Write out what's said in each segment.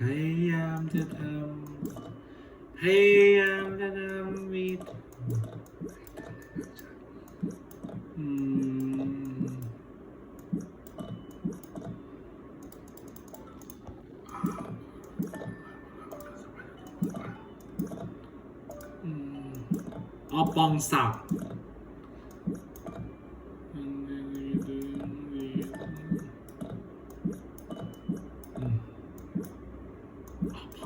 ยายามจะทำพยายามจะทำมีอืมอืมอ๋อปองศักดิ์ ออกป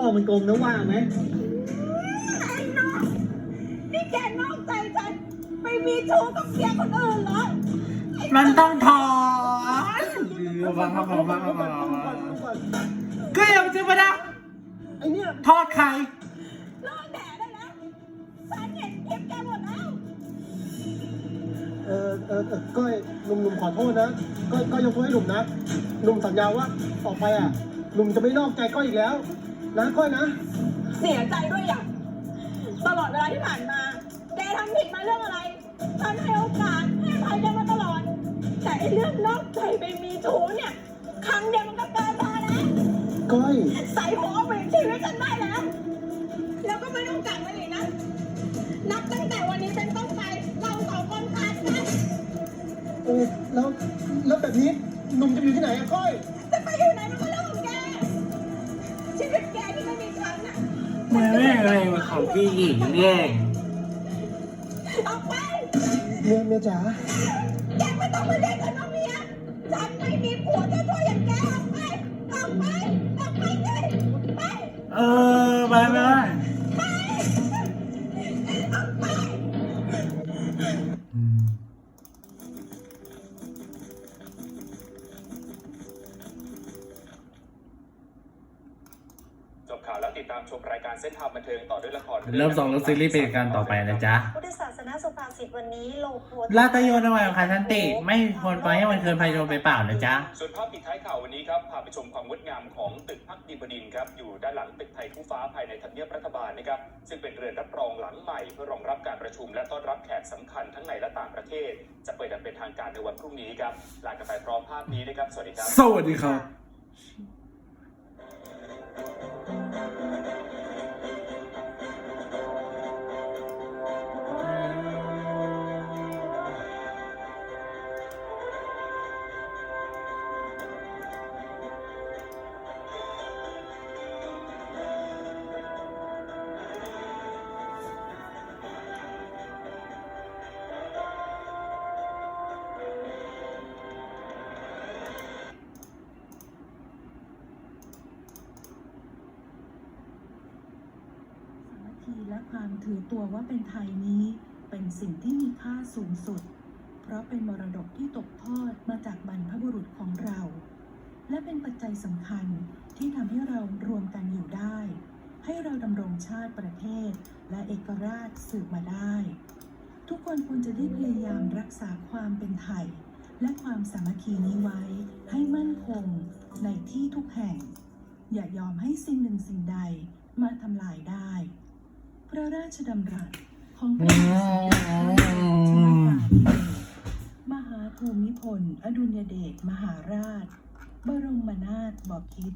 องศักดิ์ออกงศักดิ์อืมเธอคือสู้โอ้มันโกงนะว่าไหมนี่แกนอกใจฉันไปมีชู้กับเมียคนอื่นเหรอมันต้องถอนฟังฟังฟังฟังฟังก็ยังจะมาดะไอเนี่ยทอดใครเลิกแหน่ได้แล้วฉันเห็นคลิปแกหมดแล้วเออเออเออก้อยหนุ่มหนุ่มขอโทษนะก้อยก้อยยกโทษให้หนุ่มนะหนุ่มสัญญาว่าต่อไปอะหนุ่มจะไม่นอกใจก้อยอีกแล้ว นะก้อยนะ เสียใจด้วยอย่างตลอดเวลาที่ผ่านมาแกทำผิดมาเรื่องอะไรฉันให้โอกาสให้อภัยแกมาตลอด แต่ไอ้เรื่องนอกใจไปมีชู้เนี่ยครั้งเดียวมันก็เกินพอแล้วก้อย ใส่หัวเอาไปชีวิตฉันได้แล้ว แล้วก็ไม่ต้องกลับมาอีกนะ นับตั้งแต่วันนี้เป็นต้นไปเราสองคนขาดกันเออแล้วแล้วแบบนี้หนุ่มจะอยู่ที่ไหนอะก้อย จะไปอยู่ไหนมันก็เรื่อง มันไม่อะไรของพี่หญิงเองออกไปเมียเมียจ๋าแกไม่ต้องมาเล่นกับน้องเมียฉันไม่มีผัวจะช่วยอย่างแกออกไปออกไปออกไปเลยไป เออไปไปไป จบข่าวแล้วติดตามชมรายการเส้นทางบันเทิงต่อด้วยละครเริ่มสองเริ่มซีรีส์เป็นการต่อไปนะจ๊ะพุทธศาสนาสุภาษิตวันนี้โลโพลาตโยนวัยของคาทันติ ไม่ควรปล่อยให้มันเคินพายโยนไปเปล่านะจ๊ะ ส่วนภาพปิดท้ายข่าววันนี้ครับพาไปชมความงดงามของตึกพักดีบดินทร์ครับอยู่ด้านหลังตึกไทยคู่ฟ้าภายในทำเนียบรัฐบาลนะครับซึ่งเป็นเรือนรับรองหลังใหม่เพื่อรองรับการประชุมและต้อนรับแขกสำคัญทั้งในและต่างประเทศ จะเปิดอย่างเป็นทางการในวันพรุ่งนี้ครับลากันไปพร้อมภาพนี้นะครับสวัสดีครับสวัสดีครับ ธีและความถือตัวว่าเป็นไทยนี้ เป็นสิ่งที่มีค่าสูงสุด เพราะเป็นมรดกที่ตกทอดมาจากบรรพบุรุษของเรา และเป็นปัจจัยสำคัญที่ทำให้เรารวมกันอยู่ได้ ให้เราดำรงชาติประเทศ และเอกราชสืบมาได้ ทุกคนควรจะได้พยายามรักษาความเป็นไทย และความสามัคคีนี้ไว้ให้มั่นคงในที่ทุกแห่ง อย่ายอมให้สิ่งหนึ่งสิ่งใดมาทำลายได้ พระราชดำรัสของพระบาทสมเด็จพระบรมชนกาธิเบศรมหาภูมิพล อดุลยเดชมหาราช บรมนาถบพิตร